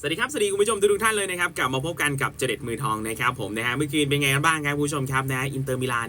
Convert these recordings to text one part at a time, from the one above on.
สวัสดีครับสวัสดีคุณผู้ชมทุกท่านเลยนะครับกลับมาพบกันกับเจเด็ดมือทองนะครับผมนะฮะเมื่อคืนเป็นไงกันบ้างครับคุณผู้ชมครับนะอินเตอร์มิลาน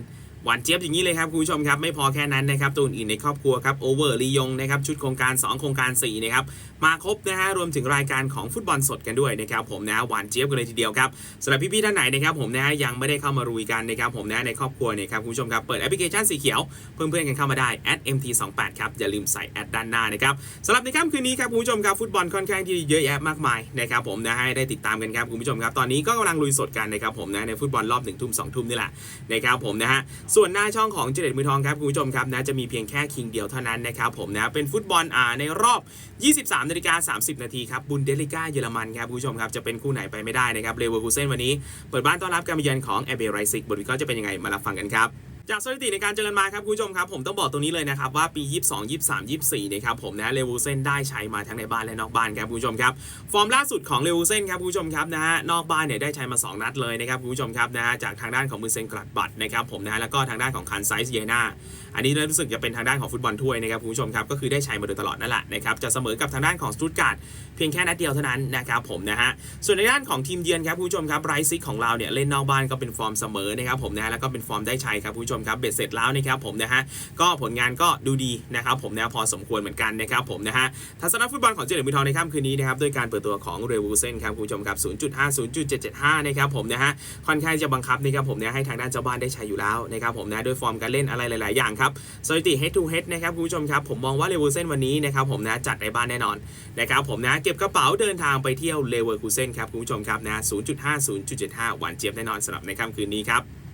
วานเจี๊ยบอย่างนี้เลยครับคุณผู้ชมครับไม่พอแค่นั้นนะครับตัวอื่นในครอบครัวครับโอเวอร์ลียงนะครับชุดโครงการ 2 โครงการ 4 นะครับ มาครบนะฮะรวมถึงรายการของฟุตบอลสดกันด้วยนะครับผมนะหวานเจี๊ยบกันเลยทีเดียวครับสำหรับพี่ๆท่านไหนนะครับผมนะยังไม่ได้เข้ามารุยกันนะครับผมนะในครอบครัวเนี่ยครับคุณผู้ชมครับเปิดแอปพลิเคชันสีเขียวเพื่อนๆกันเข้ามาได้ @mt28 ครับอย่าลืมใส่แอดด้านหน้านะครับสำหรับในค่ำคืนนี้ครับคุณผู้ชมครับฟุตบอลค่อนข้างที่เยอะแยะมากมายนะครับผมนะให้ได้ติดตามกันครับคุณผู้ชมครับตอนนี้ก็กำลังลุยสดกันนะครับผมนะในฟุตบอลรอบหนึ่งทุ่มสองทุ่มนี่แหละนะครับผมนะฮะส่วนหน้าช่องของเจเด็ดมือทองครับคุณผู้ชมครับนะจะมีเพียงแค่คิงเดียวเท่านั้นนะครับผมนะเป็นฟุตบอลอ่าในรอบ 23นาฬิกา30 นาทีครับบุนเดลิก้าเยอรมันครับคุณผู้ชมครับจะเป็นคู่ไหนไปไม่ได้นะครับเลเวอร์คูเซนวันนี้เปิดบ้านต้อนรับการมาเยือนของแอเบไรซิกบทวิเคราะห์จะเป็นยังไงมารับฟังกันครับ จากสถิติในการเจอกันมาครับคุณผู้ชมครับผมต้องบอกตรงนี้เลยนะครับว่าปี 22 23 24นะครับผมนะเลวูเซนได้ใช้มาทั้งในบ้านและนอกบ้านครับคุณผู้ชมครับฟอร์มล่าสุดของเลวูเซนครับคุณผู้ชมครับนะฮะนอกบ้านเนี่ยได้ใช้มา 2 นัดเลยนะครับคุณผู้ชมครับนะฮะจากทางด้านของมือเซนกลัดบัตนะครับผมนะฮะแล้วก็ทางด้านของคันไซส์เยนาอันนี้รู้สึกจะเป็นทางด้านของฟุตบอลถ้วยนะครับคุณผู้ชมครับก็คือได้ใช้มาโดยตลอดนั่นแหละนะครับจะเสมอกับทางด้านของสตุตการ์ดเพียงแค่นัดเดียวเท่านั้นนะครับผมนะฮะส่วนในด้านของทีมเยือนครับคุณผู้ชมครับไรซิกของเราเนี่ยเล่นนอกบ้านก็เป็นฟอร์มเสมอนะครับผมนะแล้วก็เป็นฟอร์มได้ชัยครับคุณผู้ชมครับเบ็ดเสร็จแล้วนะครับผมนะฮะก็ผลงานก็ดูดีนะครับผมนะพอสมควรเหมือนกันนะครับผมนะฮะทัศนฟุตบอลของเจเดมือทองในค่ำคืนนี้นะครับด้วยการเปิดตัวของเรวูเซนครับคุณผู้ชมครับ 0.5 0.775 นะครับผมนะฮะค่อนข้างจะบังคับนะครับผมนะให้ทางด้านเจ้าบ้านได้ใช้อยู่แล้วนะครับผมนะด้วยฟอร์มการเล่นอะไรหลาย ๆ อย่างครับสถิติ head to head นะครับคุณผู้ชมครับผมมองว่าเรวูเซนวันนี้นะครับผมนะจัดในบ้านแน่นอนนะครับผมนะเก็บกระเป๋าเดินทางไปเที่ยวเลเวอร์คูเซนครับคุณผู้ชมครับนะ0.5 0.75 หวานเจี๊ยบแน่นอนสำหรับในค่ำคืนนี้ครับ